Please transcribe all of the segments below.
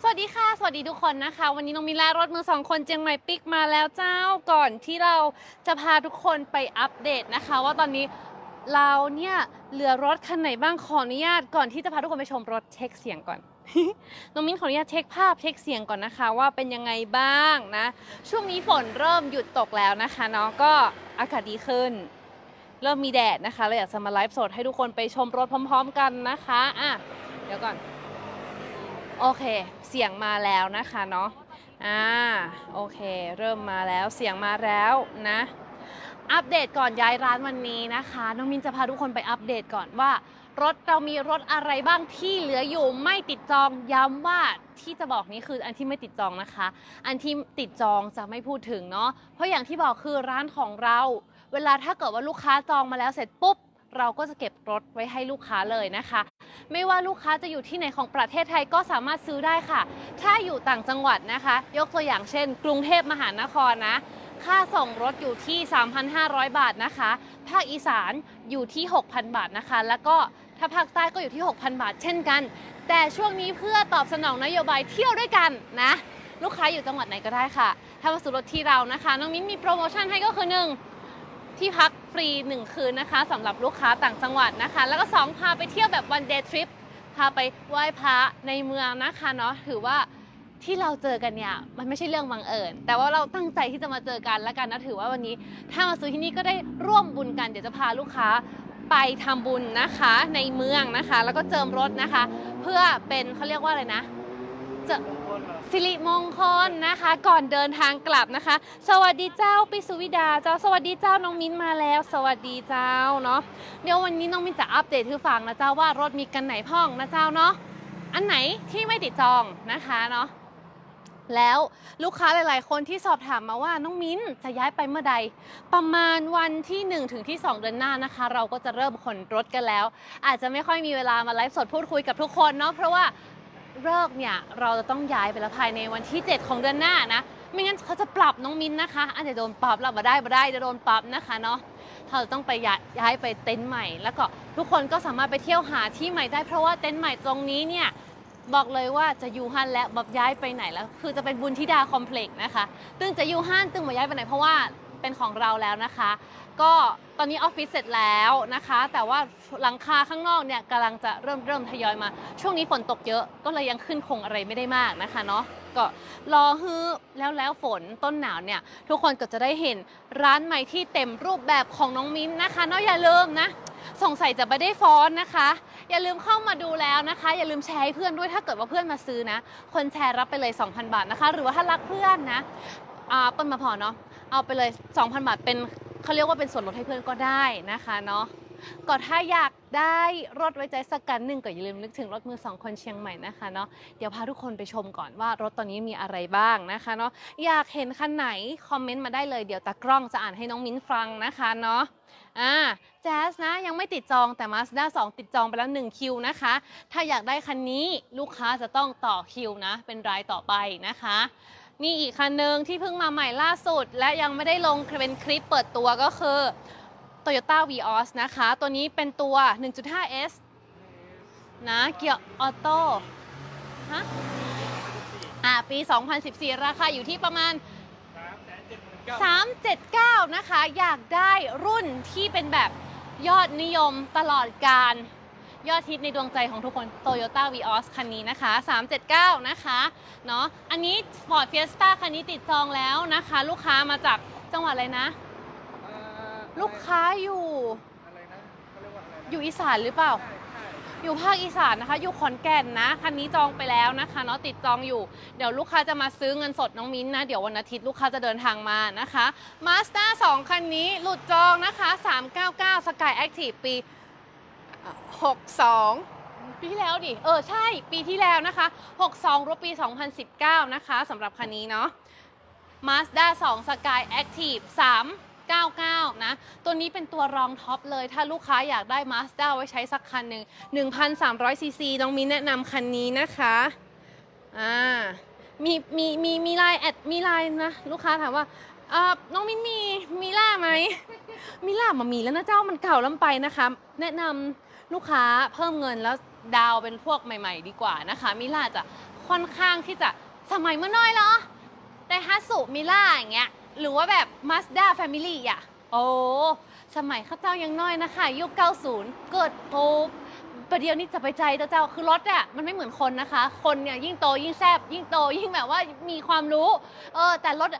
สวัสดีค่ะ สวัสดีทุกคนนะคะ วันนี้น้องมิลารถมือสองคนเจียงใหม่ปิกมาแล้วเจ้าก่อนที่เราจะพาทุกคนไปอัปเดตนะคะ ว่าตอนนี้เราเนี่ยเหลือรถคันไหนบ้างขออนุญาตก่อนที่จะพาทุกคนไปชมรถเช็คเสียงก่อน น้องมิ้นขออนุญาตเช็คภาพเช็คเสียงก่อนนะคะ ว่าเป็นยังไงบ้างนะ ช่วงนี้ฝนเริ่มหยุดตกแล้วนะคะเนาะก็อากาศดีขึ้น เริ่มมีแดดนะคะเลยอยากจะมาไลฟ์สดให้ทุกคนไปชมรถพร้อม ๆ กันนะคะอะเดี๋ยวก่อน โอเค เสียงมาแล้วนะคะเนาะ อ่า โอเค เริ่มมาแล้ว เสียงมาแล้วนะ อัปเดตก่อนย้ายร้านวันนี้นะคะ น้องมินจะพาทุกคนไปอัปเดตก่อนว่า รถเรามีรถอะไรบ้างที่เหลืออยู่ไม่ติดจอง ย้ำว่าที่จะบอกนี้คืออันที่ไม่ติดจองนะคะ อันที่ติดจองจะไม่พูดถึงเนาะ เพราะอย่างที่บอกคือร้านของเรา เวลาถ้าเกิดว่าลูกค้าจองมาแล้วเสร็จปุ๊บเราก็จะเก็บรถไว้ให้ลูกค้าเลยนะคะ ไม่ว่าลูกค้าจะอยู่ที่ไหนของประเทศไทยก็สามารถซื้อได้ค่ะ ถ้าอยู่ต่างจังหวัดนะคะ ยกตัวอย่างเช่น กรุงเทพมหานครนะ ค่าส่งรถอยู่ที่ 3,500 บาทนะคะ ภาคอีสานอยู่ที่ 6,000 บาทนะคะ แล้วก็ถ้าภาคใต้ก็อยู่ที่ 6,000 บาท เช่นกัน แต่ช่วงนี้เพื่อตอบสนองนโยบายเที่ยวด้วยกันนะ ลูกค้าอยู่จังหวัดไหนก็ได้ค่ะ ถ้ามาซื้อรถที่เรานะคะ น้องมิ้นมีโปรโมชั่นให้ก็คือหนึ่ง ที่พักฟรี 1 คืนนะคะสำหรับลูกค้าต่างจังหวัดนะคะ แล้วก็ 2 พาไปเที่ยวแบบ one day trip พาไปไหว้พระในเมืองนะคะเนาะถือว่าที่เราเจอกันเนี่ยมันไม่ใช่เรื่องบังเอิญแต่ว่าเราตั้งใจที่จะมาเจอกันแล้วกันนะถือว่าวันนี้ ถ้ามาซื้อที่นี่ก็ได้ร่วมบุญกันเดี๋ยวจะพาลูกค้าไปทำบุญนะคะในเมืองนะคะ แล้วก็เจิมรถนะคะ เพื่อเป็นเขาเรียกว่าอะไรนะ เจะสิริมงคลนะคะ ก่อนเดินทางกลับนะคะ สวัสดีเจ้าปิสุวิดาเจ้าสวัสดีเจ้าน้องมิ้นมาแล้ว สวัสดีเจ้าเนาะเดี๋ยววันนี้น้องมิ้นจะอัปเดตให้ฟังนะเจ้าว่ารถมีกันไหนพ่องนะเจ้าเนาะอันไหนที่ไม่ติดจองนะคะเนาะแล้วลูกค้าหลาย ๆ คนที่สอบถามมาว่าน้องมิ้นจะย้ายไปเมื่อใด ประมาณวันที่ 1 ถึงที่ 2 เดือนหน้านะคะ เราก็จะเริ่มขนรถกันแล้ว อาจจะไม่ค่อยมีเวลามาไลฟ์สดพูดคุยกับทุกคนเนาะเพราะว่า เลิกเนี่ยเราจะต้องย้ายไปแล้วภายในวันที่ 7 ของเดือนหน้านะ ไม่งั้นเขาจะปรับน้องมินนะคะ อาจจะโดนปรับเราบ่ได้บ่ได้จะโดนปรับนะคะเนาะเราจะต้องไปย้ายยายไปเต็นท์ใหม่ แล้วก็ทุกคนก็สามารถไปเที่ยวหาที่ใหม่ได้เพราะว่าเต็นท์ใหม่ตรงนี้เนี่ยบอกเลยว่าจะอยู่ฮันและแบบย้ายไปไหนแล้ว คือจะเป็นบุญธิดาคอมเพล็กซ์นะคะตึงจะอยู่ฮันตึงมาย้ายไปไหนเพราะว่าเป็นของเราแล้วนะคะ ก็ตอนนี้ออฟฟิศเสร็จแล้วนะคะ แต่ว่าหลังคาข้างนอกเนี่ยกำลังจะเริ่มเริ่มทยอยมา ช่วงนี้ฝนตกเยอะก็เลยยังขึ้นคงอะไรไม่ได้มากนะคะเนาะก็รอฮื้อแล้วแล้วฝนต้นหนาวเนี่ย ทุกคนก็จะได้เห็นร้านใหม่ที่เต็มรูปแบบของน้องมิ้นนะคะเนาะอย่าลืมนะสงสัยจะไม่ได้ฟ้อนนะคะ อย่าลืมเข้ามาดูแล้วนะคะ อย่าลืมแชร์ให้เพื่อนด้วยถ้าเกิดว่าเพื่อนมาซื้อนะ คนแชร์รับไปเลย 2,000 บาทนะคะ หรือว่าถ้ารักเพื่อนนะอ่าต้นมาพอเนาะเอาไปเลย 2,000 บาทเป็น เขาเรียกว่าเป็นส่วนลดให้เพื่อนก็ได้นะคะเนาะก็ถ้าอยากได้รถไว้ใจสักกันหนึ่งก็อย่าลืมนึกถึงรถมือสองคนเชียงใหม่นะคะเนาะเดี๋ยวพาทุกคนไปชมก่อนว่ารถตอนนี้มีอะไรบ้างนะคะเนาะอยากเห็นคันไหนคอมเมนต์มาได้เลยเดี๋ยวตากล้องจะอ่านให้น้องมิ้นฟังนะคะเนาะอ่าแจ๊สนะยังไม่ติดจองแต่ Mazda 2 ติดจองไปแล้ว 1 คิวนะคะ ถ้าอยากได้คันนี้ลูกค้าจะต้องต่อคิวนะ เป็นรายต่อไปนะคะ มีอีกคันหนึ่งที่เพิ่งมาใหม่ล่าสุด และยังไม่ได้ลงเป็นคลิปเปิดตัวก็คือ Toyota Vios นะคะ ตัวนี้เป็นตัว 1.5S นะเกียร์ออโต้ฮะอ่าปี 2014 ราคาอยู่ที่ประมาณ 379 นะคะ อยากได้รุ่นที่เป็นแบบยอดนิยมตลอดการ ยอดฮิตในดวงใจของทุกคน Toyota Vios คันนี้นะคะ 379 นะคะเนาะอันนี้ Ford Fiesta คันนี้ติดจองแล้วนะคะ ลูกค้ามาจากจังหวัดอะไรนะ ลูกค้าอยู่อะไรนะเขาเรียกว่าอะไรนะอยู่อีสานหรือเปล่าใช่ใช่อยู่ภาคอีสานนะคะ อยู่ขอนแก่นนะคันนี้จองไปแล้วนะคะเนาะติดจองอยู่ เดี๋ยวลูกค้าจะมาซื้อเงินสดน้องมิ้นนะ เดี๋ยววันอาทิตย์ลูกค้าจะเดินทางมานะคะ Mazda 2คันนี้หลุดจองนะคะ 399 Sky Active ปีอะ 62ปีที่แล้วดิ เออ ใช่ ปีที่แล้วนะคะ 62รวมปี 2019 นะคะสำหรับคันนี้เนาะ Mazda 2 Sky Active 399 นะ ตัวนี้เป็นตัวรองท็อปเลย ถ้าลูกค้าอยากได้ Mazda ไว้ใช้สักคันหนึ่ง1,300 ซีซีน้องมิ้นแนะนำคันนี้นะคะ อ่า มี มี มี มีไลน์แอด มีไลน์นะ ลูกค้าถามว่าอ่าน้องมิ้นมี มีล่าไหม มีล่ามามีแล้วนะเจ้า มันเก่าล้ำไปนะคะ แนะนำ ลูกค้าเพิ่มเงินแล้วดาวเป็นพวกใหม่ ๆ ดีกว่านะคะมิล่าจะค่อนข้างที่จะสมัยเมื่อน้อยเหรอไดฮัสุมิล่าอย่างเงี้ยหรือว่าแบบ Mazda Family อะโอ้สมัยข้าเจ้ายังน้อยนะคะยุค 90 เกิดปุ๊บประเดี๋ยวนี้จะไปใจเจ้าเจ้าคือรถอะมันไม่เหมือนคนนะคะ คนเนี่ยยิ่งโตยิ่งแซบยิ่งโตยิ่งแบบว่ามีความรู้ เออแต่รถ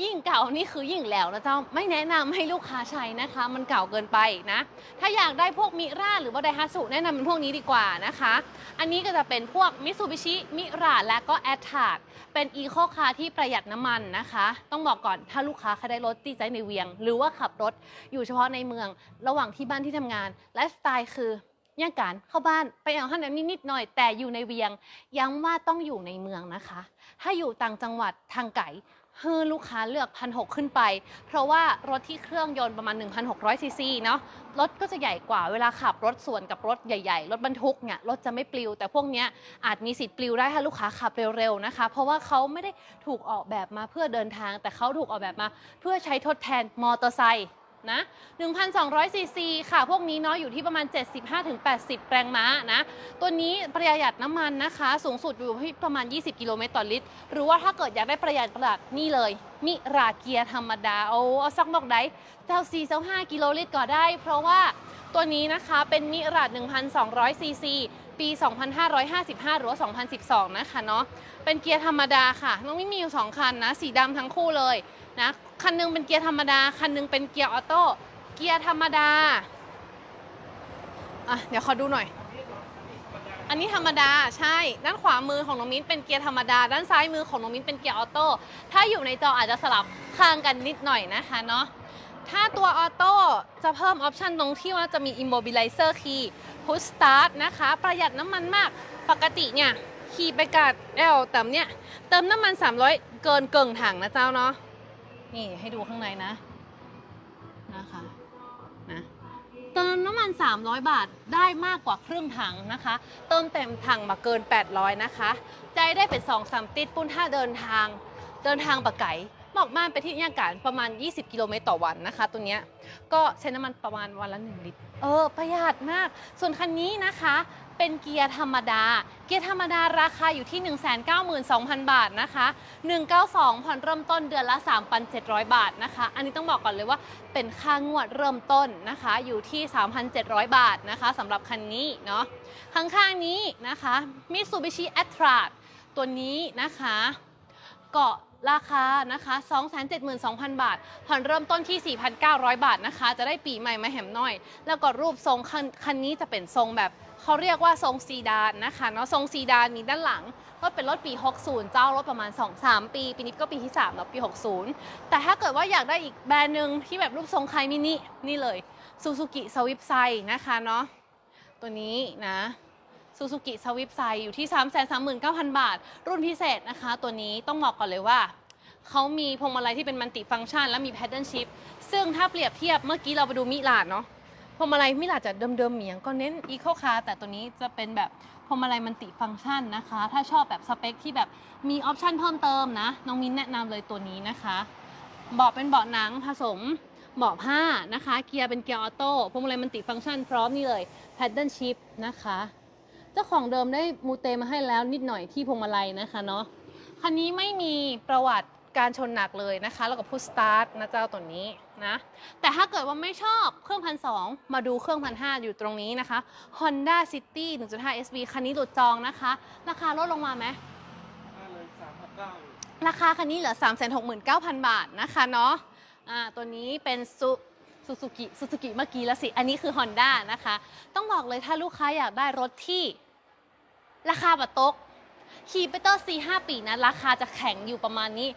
ยิ่งเก่านี่คือยิ่งแล้วนะเจ้าไม่แนะนำให้ลูกค้าใช้นะคะ มันเก่าเกินไปนะ ถ้าอยากได้พวกมิราหรือว่าไดฮัสุแนะนำเป็นพวกนี้ดีกว่านะคะ อันนี้ก็จะเป็นพวกมิ t ูบิชิมิราและก็แอ t ทา k เป็นอีโคคาร์ที่ประหยัดน้ำมันนะคะ ต้องบอกก่อนถ้าลูกค้าใครได้รถตีใจในเวียง หรือว่าขับรถอยู่เฉพาะในเมือง ระหว่างที่บ้านที่ทำงานไลฟ์สไตล์คือแยกกันเข้าบ้านไปเอาห้างน้ำนิดๆหน่อย แต่อยู่ในเวียงย้ำว่าต้องอยู่ในเมืองนะคะ ถ้าอยู่ต่างจังหวัดทางไกล ให้ลูกค้าเลือกพันหขึ้นไป เพราะว่ารถที่เครื่องยนต์ประมาณ 1,600 ซีซีเนาะ รถก็จะใหญ่กว่าเวลาขับรถส่วนกับรถใหญ่ๆ รถบรรทุกเนี่ยรถจะไม่ปลิว แต่พวกเนี้ยอาจมีสิทธิ์ปลิวได้ถ้าลูกค้าขับเร็วๆนะคะ เพราะว่าเขาไม่ได้ถูกออกแบบมาเพื่อเดินทาง แต่เขาถูกออกแบบมาเพื่อใช้ทดแทนมอเตอร์ไซค์ นะ1,200ซีซีค่ะ พวกนี้เนาะอยู่ที่ประมาณ 75-80 แรงม้านะ ตัวนี้ประหยัดน้ำมันนะคะ สูงสุดอยู่ที่ประมาณ 20 กิโลเมตรต่อลิตร หรือว่าถ้าเกิดอยากได้ประหยัดประหยัดนี่เลย มิราเกียร์ธรรมดา โอ้เอาสักบอกได้เจ้า4เจ้า5กิโลลิตรก็ได้ เพราะว่าตัวนี้นะคะเป็นมิรา1,200ซีซี ปี 2,555 หรือว่า 2012 นะคะเนาะ เป็นเกียร์ธรรมดาค่ะ น้องไม่มีอยู่ 2 คันนะ สีดำทั้งคู่เลยนะ คันหนึงเป็นเกียร์ธรรมดา คันหนึงเป็นเกียร์ออโต้ เกียร์ธรรมดา อะ เดี๋ยวขอดูหน่อย อันนี้ธรรมดา ใช่ ด้านขวามือของน้องมิ้นเป็นเกียร์ธรรมดา ด้านซ้ายมือของน้องมิ้นเป็นเกียร์ออโต้ ถ้าอยู่ในจออาจจะสลับข้างกันนิดหน่อยนะคะเนาะ ถ้าตัวออโต้จะเพิ่มออปชันตรงที่ว่าจะมี immobilizer key push start นะคะ ประหยัดน้ำมันมากปกติเนี่ยขี่ไปกัดแอลแต่เนี่ยเติมน้ำมัน 300 เกินเกิงถังนะเจ้าเนาะนี่ให้ดูข้างในนะนะคะนะเติมน้ำมัน 300 บาทได้มากกว่าครึ่งถังนะคะ เติมเต็มถังมาเกิน 800 นะคะ ใจได้เป็น2 3ติดปุ้นถ้าเดินทาง เดินทางปะไก่ อกบ้านไปที่ยากาศประมาณ 20 กิโลเมตรต่อวันนะคะ ตัวเนี้ยก็ใช้น้ำมันประมาณวันละ 1 ลิตร เออ ประหยัดมาก ส่วนคันนี้นะคะ เป็นเกียร์ธรรมดา เกียร์ธรรมดาราคาอยู่ที่ 192,000 บาทนะคะ 192ผ่อนเริ่มต้นเดือนละ 3,700 บาทนะคะ อันนี้ต้องบอกก่อนเลยว่าเป็นค่างวดเริ่มต้นนะคะ อยู่ที่ 3,700 บาทนะคะสำหรับคันนี้เนาะข้างๆนี้นะคะ Mitsubishi a t r a ตัวนี้นะคะ เกาะ ราคานะคะ 272,000 บาท ผ่อนเริ่มต้นที่ 4,900 บาทนะคะ จะได้ปีใหม่มาแหมหน่อย แล้วก็รูปทรงคันคันนี้จะเป็นทรงแบบเขาเรียกว่าทรงซีดานนะคะเนาะทรงซีดานมีด้านหลังก็เป็นรถปี 60 เจ้ารถประมาณ 2-3 ปี ปีนี้ก็ปีที่3แล้วปี 60 แต่ถ้าเกิดว่าอยากได้อีกแบรนด์หนึ่งที่แบบรูปทรงคลายมินินี่เลยซูซูกิสวิปไซนะคะเนาะตัวนี้นะ ซูซูกิสวิปไซอยู่ที่ 339,000 บาท รุ่นพิเศษนะคะ ตัวนี้ต้องบอกก่อนเลยว่า เขามีพวงมาลัยที่เป็นมัลติฟังก์ชัน และมีแพดเดิลชิพซึ่งถ้าเปรียบเทียบเมื่อกี้เราไปดูมิลาดเนาะพวงมาลัยมิลาดจะเดิมๆเหมียงก็เน้นอีโคคาร์แต่ตัวนี้จะเป็นแบบพวงมาลัยมัลติฟังก์ชันนะคะ ถ้าชอบแบบสเปคที่แบบมีออปชันเพิ่มเติมนะน้องมิ้นแนะนำเลยตัวนี้นะคะเบาะเป็นเบาะหนังผสมเบาะผ้านะคะ เกียร์เป็นเกียร์ออโต้พวงมาลัยมัลติฟังก์ชันพร้อมนี่เลยแพดเดิลชิพนะคะ เจ้าของเดิมได้มูเตมาให้แล้วนิดหน่อยที่พวงมาลัยนะคะเนาะคันนี้ไม่มีประวัติการชนหนักเลยนะคะ แล้วก็พุชสตาร์ทนะเจ้าตัวนี้นะแต่ถ้าเกิดว่าไม่ชอบเครื่องพันสมาดูเครื่องพันห้าอยู่ตรงนี้นะคะ Honda City 1.5 SV คันนี้หลุดจองนะคะ ราคาลดลงมาไหมห้าเลยสามพันเก้าราคาคันนี้เหลือ 369,000 บาทนะคะเนาะอ่าตัวนี้เป็นซูซูซูกิซูซูกิเมื่อกี้แล้วสิ อันนี้คือ Honda นะคะ ต้องบอกเลยถ้าลูกค้าอยากได้รถที่ ราคาบัตตกขี่ไปเตอร์4 5 ปีนะ ราคาจะแข็งอยู่ประมาณนี้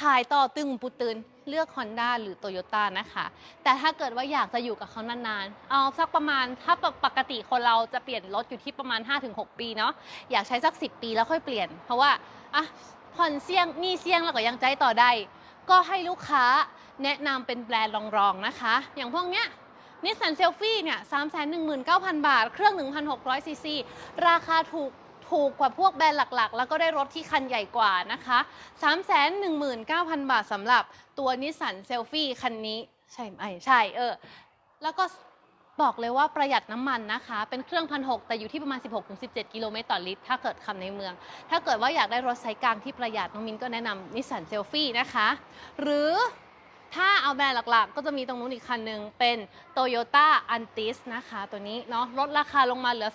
ขายต่อตึงปุตืนเลือก Honda หรือ Toyota นะคะ แต่ถ้าเกิดว่าอยากจะอยู่กับเขานานๆ เอาสักประมาณถ้าปกติคนเราจะเปลี่ยนรถอยู่ที่ประมาณ 5-6 ปีเนาะอยากใช้สัก 10 ปีแล้วค่อยเปลี่ยน เพราะว่าอะผ่อนเสี่ยงหนี่เสี่ยงแล้วก็ยังใจต่อได้ ก็ให้ลูกค้าแนะนำเป็นแบรนด์รองๆนะคะ อย่างพวกเนี้ย นิสสันเซลฟี่เนี่ย319,000บาท เครื่อง1,600ซีซีราคาถูกถูกกว่าพวกแบรนด์หลักๆ แล้วก็ได้รถที่คันใหญ่กว่านะคะ 319,000 บาทสำหรับตัวนิสสันเซลฟี่คันนี้ ใช่ไหมใช่เออ แล้วก็บอกเลยว่าประหยัดน้ำมันนะคะ เป็นเครื่องพันหแต่อยู่ที่ประมาณ 16-17 กิโลเมตรต่อลิตร ถ้าเกิดขับในเมือง ถ้าเกิดว่าอยากได้รถไซส์กลางที่ประหยัดน้องมินก็แนะนำนิสสันเซลฟี่นะคะ หรือ ถ้าเอาแบรนด์หลักๆ ก็จะมีตรงนู้นอีกคันหนึ่งเป็น Toyota Antis นะคะ ตัวนี้เนาะลดราคาลงมาเหลือ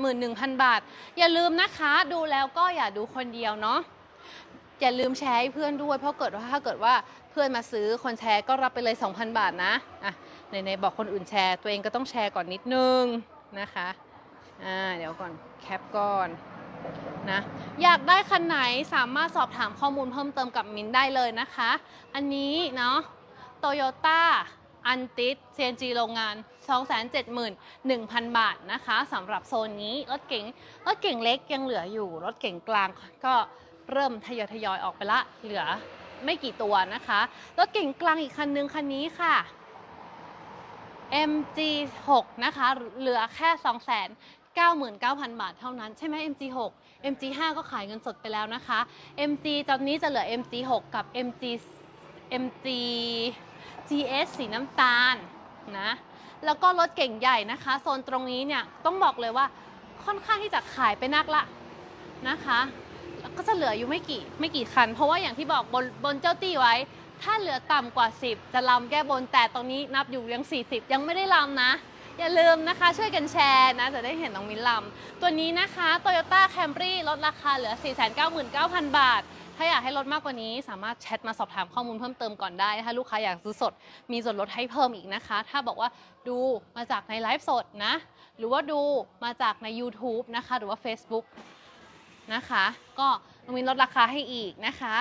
271,000 บาท อย่าลืมนะคะดูแล้วก็อย่าดูคนเดียวเนาะอย่าลืมแชร์ให้เพื่อนด้วยเพราะเกิดว่าถ้าเกิดว่าเพื่อนมาซื้อคนแชร์ก็รับไปเลย 2,000 บาทนะอะในๆบอกคนอื่นแชร์ ตัวเองก็ต้องแชร์ก่อนนิดนึงนะคะอ่าเดี๋ยวก่อนแคปก่อน นะอยากได้คันไหนสามารถสอบถามข้อมูลเพิ่มเติมกับมินได้เลยนะคะ อันนี้เนาะโตโยต้าอันติส CNG โรงงาน 271,000 บาทนะคะสำหรับโซนนี้รถเก๋งรถเก่งเล็กยังเหลืออยู่ รถเก่งกลางก็เริ่มทยอยทยอยๆออกไปละ เหลือไม่กี่ตัวนะคะ รถเก่งกลางอีกคันนึงคันนี้ค่ะ MG6 นะคะ เหลือแค่ 99,000 บาทเท่านั้น ใช่ไหม MG6 MG5 ก็ขายเงินสดไปแล้วนะคะ MG ตอนนี้จะเหลือ MG6 กับ MG MG GS สีน้ำตาลนะแล้วก็รถเก่งใหญ่นะคะ โซนตรงนี้เนี่ยต้องบอกเลยว่าค่อนข้างที่จะขายไปนักละนะคะแล้วก็จะเหลืออยู่ไม่กี่ไม่กี่คัน เพราะว่าอย่างที่บอกบนบนเจ้าตี้ไว้ ถ้าเหลือต่ำกว่า 10 จะลำแก้บนแต่ตรงนี้นับอยู่ยัง 40 ยังไม่ได้ลำนะ อย่าลืมนะคะช่วยกันแชร์นะ จะได้เห็นน้องมิ้นลำตัวนี้นะคะ Toyota Camry ลดราคาเหลือ 499,000 บาท ถ้าอยากให้ลดมากกว่านี้ สามารถแชทมาสอบถามข้อมูลเพิ่มเติมก่อนได้ ถ้าลูกค้าอยากซื้อสด มีส่วนลดให้เพิ่มอีกนะคะ ถ้าบอกว่าดูมาจากในไลฟ์สดนะ หรือว่าดูมาจากใน YouTube นะคะ หรือว่า Facebook นะคะ ก็น้องมินลดราคาให้อีกนะคะ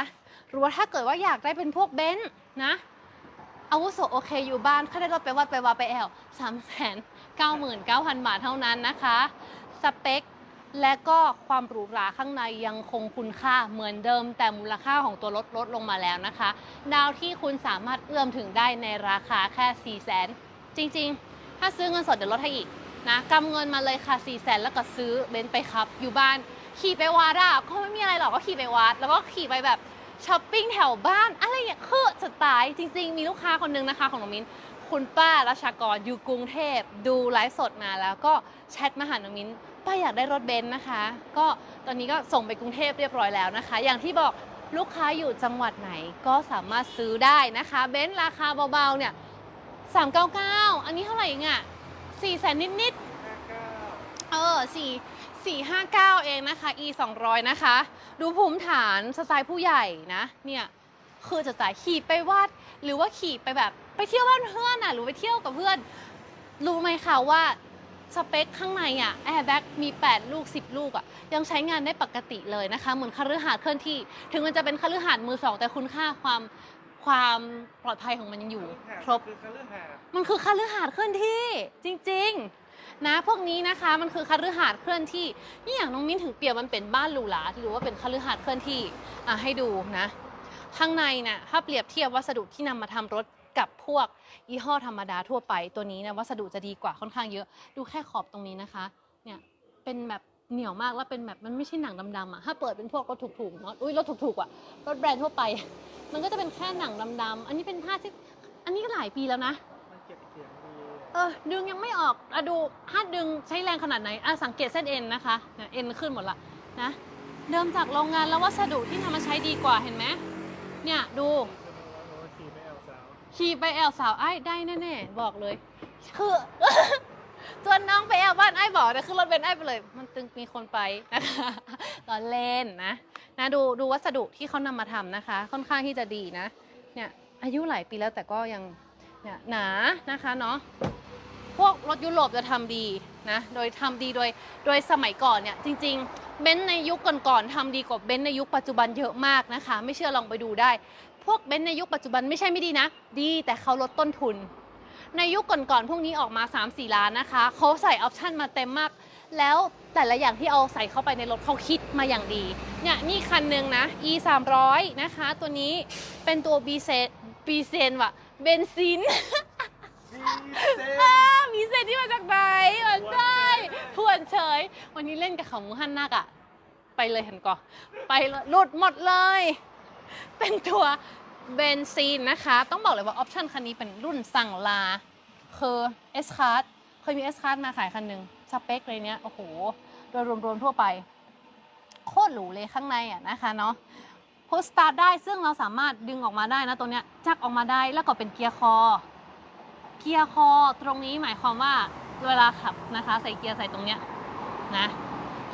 หรือว่าถ้าเกิดว่าอยากได้เป็นพวกเบนซ์นะ อาวุโสโอเคอยู่บ้านค่าได้รถไปวัดไปวาไปแอลสามแสนเก้าหมื่นเก้าพันบาทเท่านั้นนะคะ สเปคและก็ความหรูหราข้างในยังคงคุณค่าเหมือนเดิม แต่มูลค่าของตัวรถลดลงมาแล้วนะคะ ดาวที่คุณสามารถเอื้อมถึงได้ในราคาแค่4ี่แสนจริงๆ ถ้าซื้อเงินสดเดี๋ยวลดให้อีกนะกำเงินมาเลยค่ะ4ี่แสนแล้วก็ซื้อเบนซ์ไปครับ อยู่บ้านขี่ไปวัดอะก็ไม่มีอะไรหรอกก็ขี่ไปวัด แล้วก็ขี่ไปแบบ ช้อปปิ้งแถวบ้านอะไรอย่างเงี้ยคือสไตล์จริง ๆ มีลูกค้าคนนึงนะคะ ของน้องมิ้นคุณป้าราชากรอยู่กรุงเทพดูไลฟ์สดมาแล้วก็แชทมาหาน้องมิ้นป้าอยากได้รถเบนซ์นะคะ ก็ตอนนี้ก็ส่งไปกรุงเทพเรียบร้อยแล้วนะคะ อย่างที่บอกลูกค้าอยู่จังหวัดไหนก็สามารถซื้อได้นะคะเบนซ์ราคาเบาๆเนี่ย399อันนี้เท่าไหร่เองอะ4แสนนิดๆห้าเก้าเออสี่ สี่ห้าเก้าเองนะคะ e 2 0 0นะคะ ดูภูมิฐานสไตล์ผู้ใหญ่นะ เนี่ย คือจะจ่ายขี่ไปวัดหรือว่าขี่ไปแบบไปเที่ยวบ้านเพื่อนอะ หรือไปเที่ยวกับเพื่อน รู้ไหมคะว่าสเปคข้างในอะแอร์แบ็กมี 8 ลูก 10 ลูกอะยังใช้งานได้ปกติเลยนะคะ เหมือนคฤหาสน์เคลื่อนที่ ถึงมันจะเป็นคฤหาสน์มือสอง แต่คุณค่าความความปลอดภัยของมันยังอยู่ ครบคือคฤหาสน์มันคือคฤหาสน์เคลื่อนที่จริง ๆ นะพวกนี้นะคะมันคือคฤหาสน์เคลื่อนที่นี่อย่างน้องมิ้นถึงเปรียบมันเป็นบ้านหรูหราหรือว่าเป็นคฤหาสน์เคลื่อนที่อะให้ดูนะข้างในน่ะถ้าเปรียบเทียบวัสดุที่นำมาทำรถกับพวกยี่ห้อธรรมดาทั่วไปตัวนี้นะวัสดุจะดีกว่าค่อนข้างเยอะ ดูแค่ขอบตรงนี้นะคะเนี่ยเป็นแบบเหนียวมากแล้วเป็นแบบมันไม่ใช่หนังดำๆอะถ้าเปิดเป็นพวกรถถูกๆเนาะอุ้ยรถถูกๆอะรถแบรนด์ทั่วไป มันก็จะเป็นแค่หนังดำๆอันนี้เป็นผ้าที่อันนี้ก็หลายปีแล้วนะ มันเก็บเสียงดี เออดึงยังไม่ออกอะดูถ้าดึงใช้แรงขนาดไหนอะสังเกตเส้นเอ็นนะคะเนี่ยเอ็นขึ้นหมดละนะเดิมจากโรงงานแล้ววัสดุที่ทำมาใช้ดีกว่าเห็นไหมเนี่ยดูขี่ไม่เอาสาวขี่ไปแอลสาวไอ้ได้แน่ๆบอกเลย คือจวนน้องไปแอลบ้านไอ้บอกแต่คือรถเบนไอ้ไปเลย มันตึงมีคนไปนะคะตอนเล่นนะนะดูดูวัสดุที่เขานำมาทำนะคะ ค่อนข้างที่จะดีนะ เนี่ยอายุหลายปีแล้วแต่ก็ยังเนี่ยหนานะคะเนาะ พวกรถยุโรปจะทำดีนะโดยทำดีโดยโดยสมัยก่อนเนี่ยจริง ๆ เบนซ์ในยุคก่อนๆทำดีกว่าเบนซ์ในยุคปัจจุบันเยอะมากนะคะ ไม่เชื่อลองไปดูได้ พวกเบนซ์ในยุคปัจจุบันไม่ใช่ไม่ดีนะ ดีแต่เขาลดต้นทุน ในยุคก่อนๆพวกนี้ออกมา 3-4 ล้านนะคะเขาใส่ออปชั่นมาเต็มมาก แล้วแต่ละอย่างที่เอาใส่เข้าไปในรถเขาคิดมาอย่างดีเนี่ยนี่คันหนึ่งนะ e 3 0 0นะคะ ตัวนี้เป็นตัว b ีเซนบีเซนว่ะเบนซิน ดีเซล อ่ามีเซนที่มาจากไหนมันใช่ทวนเฉย วันนี้ เล่นกับเขาหมูหันนักอะไปเลยเห็นก่อนไปเลยหลุดหมดเลย เป็นตัวเบนซินนะคะ ต้องบอกเลยว่าออปชันคันนี้เป็นรุ่นสั่งลา คือ S Card เคยมี S Class มาขายคันหนึ่งสเปคเลยเนี้ย โอ้โห โดยรวมๆทั่วไป โคตรหรูเลยข้างในอะนะคะเนาะพุสตาร์ทได้ซึ่งเราสามารถดึงออกมาได้นะตรงเนี้ยจักออกมาได้แล้วก็เป็นเกียร์คอ เกียร์คอตรงนี้หมายความว่าเวลาขับนะคะ ใส่เกียร์ใส่ตรงเนี้ยนะ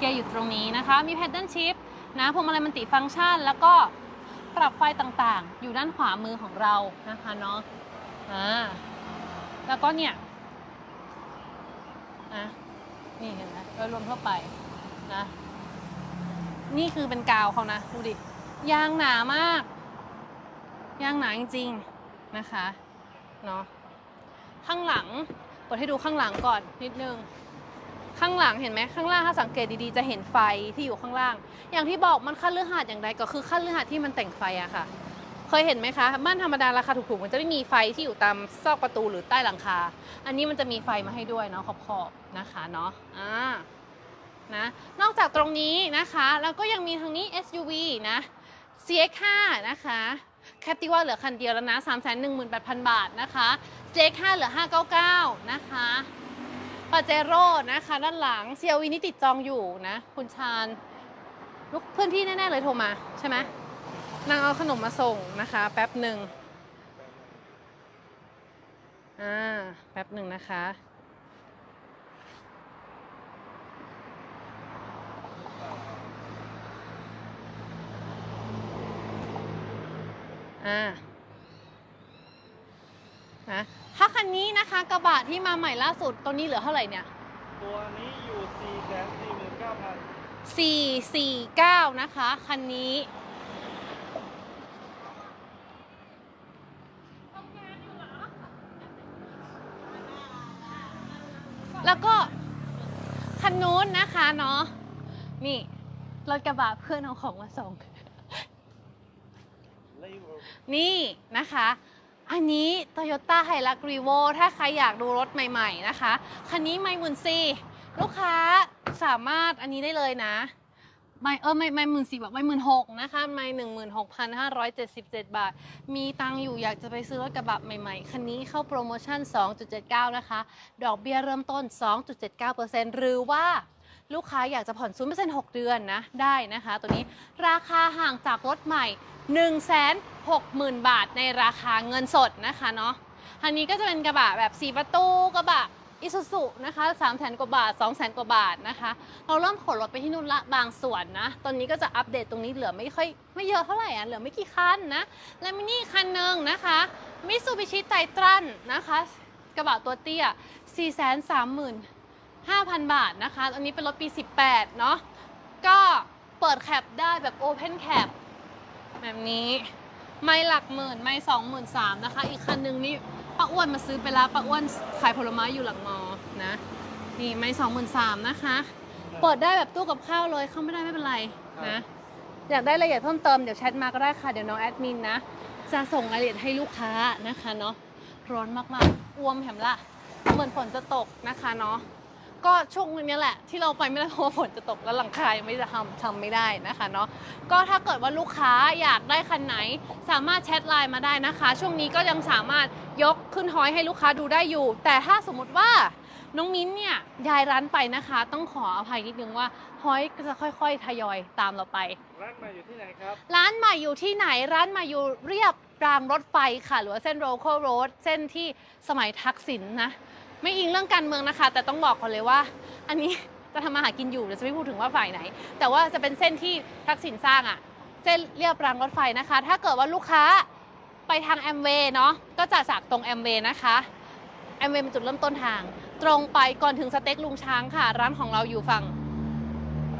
กียร์อยู่ตรงนี้นะคะ มี pedal shift นะพวงมาลัยมันติฟังก์ชัน แล้วก็ปรับไฟต่างๆ อยู่ด้านขวามือของเรานะคะเนาะอ่าแล้วก็เนี่ยอะนี่เห็นไหมโดยรวมทั่วไปนะนี่คือเป็นกาวเขานะดูดิยางหนามาก ยางหนาจริงๆนะคะเนาะข้างหลังเปิดให้ดูข้างหลังก่อนนิดนึง ข้างหลังเห็นไหมข้างล่างถ้าสังเกตดีๆจะเห็นไฟที่อยู่ข้างล่าง อย่างที่บอกมันขั้นเลือหาดอย่างไรก็คือขั้นเลือหาดที่มันแต่งไฟอะค่ะ เคยเห็นไหมคะบ้านธรรมดาราคาถูกๆมันจะไม่มีไฟที่อยู่ตามซอกประตูหรือใต้หลังคา อันนี้มันจะมีไฟมาให้ด้วยเนาะขอบๆนะคะเนาะอ่านะนอกจากตรงนี้นะคะแล้วก็ยังมีทางนี้ SUV นะ CX5 นะคะแคปติว่าเหลือคันเดียวแล้วนะ 318,000 บาทนะคะ JX5 เหลือ 599 นะคะ ปาเจโร่นะคะ ด้านหลัง CLV นี่ติดจองอยู่นะ คุณชาญลูกเพื่อนพี่แน่ ๆ เลยโทรมาใช่ไหมนางเอาขนมมาส่งนะคะ แป๊บหนึ่งอ่าแป๊บหนึ่งนะคะ อ่านะถ้า คันนี้นะคะกระบะที่มาใหม่ล่าสุดตัวนี้เหลือเท่าไหร่เนี่ย ตัวนี้อยู่สี่แสนสี่หมื่นเก้าพัน449 นะคะ คันนี้ แล้วก็ คันนู้นนะคะเนาะนี่ รถกระบะเพื่อนเอาของมาส่งเลเวลนี่นะคะ อันนี้ Toyota h i l u x r e v o ถ้าใครอยากดูรถใหม่ๆนะคะ คันนี้ไม่หมื่นสี่ลูกค้าสามารถอันนี้ได้เลยนะไม่เออไม่ไม่หมื่นสี่บอกไม่หมื่นหกนะคะไม่หนึ่งหมื่นหกพันห้าร้อยเจ็ดสิบเจ็ดบาท มีตังอยู่อยากจะไปซื้อรถกระบะใหม่ๆ คันนี้เข้าโปรโมชั่น 2.79 นะคะ ดอกเบี้ยเริ่มต้น 2.79%หรือว่า ลูกค้าอยากจะผ่อน 0% 6 เดือนนะ ได้นะคะ ตัวนี้ราคาห่างจากรถใหม่ 160,000 บาทในราคาเงินสดนะคะเนาะอันนี้ก็จะเป็นกระบะแบบ 4 ประตูกระบะอิซูซุนะคะ3 0 0 0 0 0กว่าบาท2 0 0 0 0กว่าบาทนะคะ เราเริ่มขนรถไปที่นู่นละบางส่วนนะ ตอนนี้ก็จะอัปเดตตรงนี้เหลือไม่ค่อยไม่เยอะเท่าไหร่อะ เหลือไม่กี่คันนะ และมินี่คันหนึ่งนะคะมิซูบิชิไ i ตรันนะคะ กระบะตัวเตี้ย 435,000 บาทนะคะ อันนี้เป็นรถปี 18 เนาะ ก็เปิดแคปได้แบบ Open Cap แบบนี้ ไม่หลักหมื่น ไม่สองหมื่นสามนะคะ อีกคันหนึ่งนี่ป้าอ้วนมาซื้อไปแล้วป้าอ้วนขายผลไม้อยู่หลังมอ นะ นี่ไม่สองหมื่นสามนะคะ เปิดได้แบบตู้กับข้าวเลย เข้าไม่ได้ไม่เป็นไรนะ อยากได้รายละเอียดเพิ่มเติมเดี๋ยวแชทมาก็ได้ค่ะ เดี๋ยวน้องแอดมินนะ จะส่งรายละเอียดให้ลูกค้านะคะเนาะ ร้อนมากๆ อ้วมแหมละ เหมือนฝนจะตกนะคะเนาะ ก็ช่วงนี้แหละ ที่เราไปไม่ได้เพราะว่าฝนจะตกแล้วหลังคายังไม่ได้ทำทำไม่ได้นะคะเนาะก็ถ้าเกิดว่าลูกค้าอยากได้คันไหน สามารถแชทไลน์มาได้นะคะ ช่วงนี้ก็ยังสามารถยกขึ้นฮอยให้ลูกค้าดูได้อยู่ แต่ถ้าสมมติว่าน้องมิ้นเนี่ยย้ายร้านไปนะคะ ต้องขออภัยนิดนึงว่าฮอยก็จะค่อยๆ ทยอยตามเราไป ร้านใหม่อยู่ที่ไหนครับ ร้านใหม่อยู่ที่ไหนร้านใหม่อยู่เรียบรางรถไฟค่ะ หรือว่าเส้นโรโคโรดเส้นที่สมัยทักษิณนะ ไม่อิงเรื่องการเมืองนะคะ แต่ต้องบอกก่อนเลยว่า อันนี้จะทำมาหากินอยู่เดี๋ยวจะไม่พูดถึงว่าฝ่ายไหน แต่ว่าจะเป็นเส้นที่ทักษิณสร้างอะเส้นเรียบรางรถไฟนะคะ ถ้าเกิดว่าลูกค้าไปทางแอมเวย์เนาะก็จะจากตรงแอมเวย์นะคะแอมเวย์เป็นจุดเริ่มต้นทาง ตรงไปก่อนถึงสเต็กลุงช้างค่ะ ร้านของเราอยู่ฝั่ง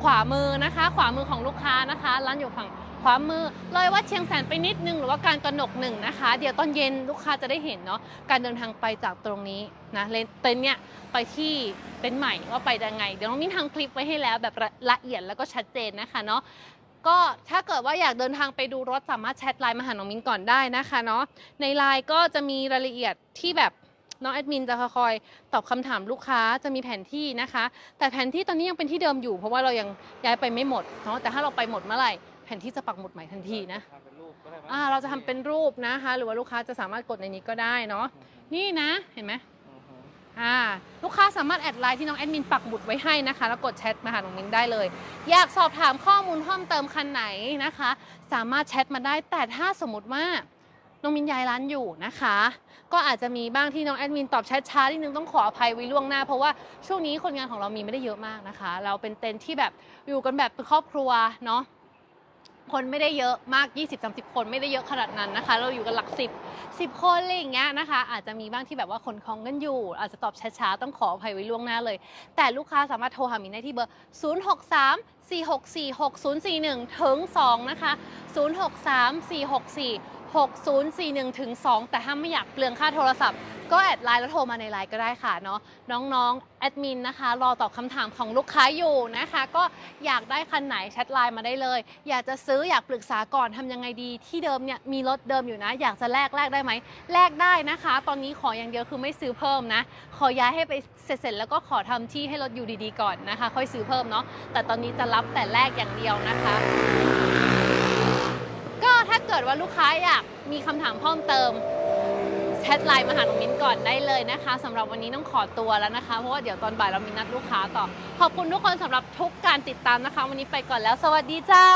ขวามือนะคะ ขวามือของลูกค้านะคะ ร้านอยู่ฝั่ง ขวามือเลยวัดเชียงแสนไปนิดนึงหรือว่าการกระหนกหนึ่งนะคะ เดี๋ยวตอนเย็นลูกค้าจะได้เห็นเนาะการเดินทางไปจากตรงนี้นะเลนเต็นเนี่ยไปที่เต็นใหม่ว่าไปยังไง เดี๋ยวน้องมิ้นทำคลิปไว้ให้แล้วแบบละเอียดแล้วก็ชัดเจนนะคะเนาะก็ถ้าเกิดว่าอยากเดินทางไปดูรถสามารถแชทไลน์มาหาน้องมิ้นก่อนได้นะคะเนาะในไลน์ก็จะมีรายละเอียดที่แบบน้องแอดมินจะคอยตอบคำถามลูกค้าจะมีแผนที่นะคะ แต่แผนที่ตอนนี้ยังเป็นที่เดิมอยู่ เพราะว่าเรายังย้ายไปไม่หมดเนาะแต่ถ้าเราไปหมดเมื่อไหร่ ผนที่จะปักหมุดใหม่ทันทีนะทำเป็นรูปก็ได้ไหมอ่าเราจะทำเป็นรูปนะคะ หรือว่าลูกค้าจะสามารถกดในนี้ก็ได้เนาะนี่นะเห็นไหมอือฮึออ่าลูกค้าสามารถแอดไลน์ที่น้องแอดมินปักหมุดไว้ให้นะคะ แล้วกดแชทมาหาน้องมิ้นได้เลย อยากสอบถามข้อมูลเพิ่มเติมคันไหนนะคะ สามารถแชทมาได้แต่ถ้าสมมติว่าน้องมินย้ายร้านอยู่นะคะ ก็อาจจะมีบ้างที่น้องแอดมินตอบแชทช้านิดนึงต้องขออภัยไว้ล่วงหน้า เพราะว่าช่วงนี้คนงานของเรามีไม่ได้เยอะมากนะคะ เราเป็นเต็นท์ที่แบบอยู่กันแบบเป็นครอบครัวเนาะ คนไม่ได้เยอะมาก 20-30 คนไม่ได้เยอะขนาดนั้นนะคะ เราอยู่กันหลัก 10 10 คนอะไรอย่างเงี้ยนะคะ อาจจะมีบ้างที่แบบว่าคนคล้องกันอยู่ อาจจะตอบช้าๆ ต้องขออภัยไว้ล่วงหน้าเลย แต่ลูกค้าสามารถโทรหามินได้ที่เบอร์ 063 464 6041 ถึง 2 นะคะ 063 464 6041ถึง2แต่ถ้าไม่อยากเปลืองค่าโทรศัพท์ ก็แอดไลน์แล้วโทรมาในไลน์ก็ได้ค่ะเนาะน้องๆแอดมินนะคะ รอตอบคำถามของลูกค้าอยู่นะคะ ก็อยากได้คันไหนแชทไลน์มาได้เลย อยากจะซื้ออยากปรึกษาก่อนทำยังไงดี ที่เดิมเนี่ยมีรถเดิมอยู่นะ อยากจะแลกแลกได้ไหมแลกได้นะคะ ตอนนี้ขออย่างเดียวคือไม่ซื้อเพิ่มนะ ขอย้ายให้ไปเสร็จๆแล้วก็ขอทำที่ให้รถอยู่ดีๆก่อนนะคะ ค่อยซื้อเพิ่มเนาะแต่ตอนนี้จะรับแต่แลกอย่างเดียวนะคะ ถ้าเกิดว่าลูกค้าอยากมีคำถามเพิ่มเติมแชทไลน์มาหาน้องมิ้นก่อนได้เลยนะคะสำหรับวันนี้ต้องขอตัวแล้วนะคะ เพราะว่าเดี๋ยวตอนบ่ายเรามีนัดลูกค้าต่อ ขอบคุณทุกคนสำหรับทุกการติดตามนะคะ วันนี้ไปก่อนแล้ว สวัสดีเจ้า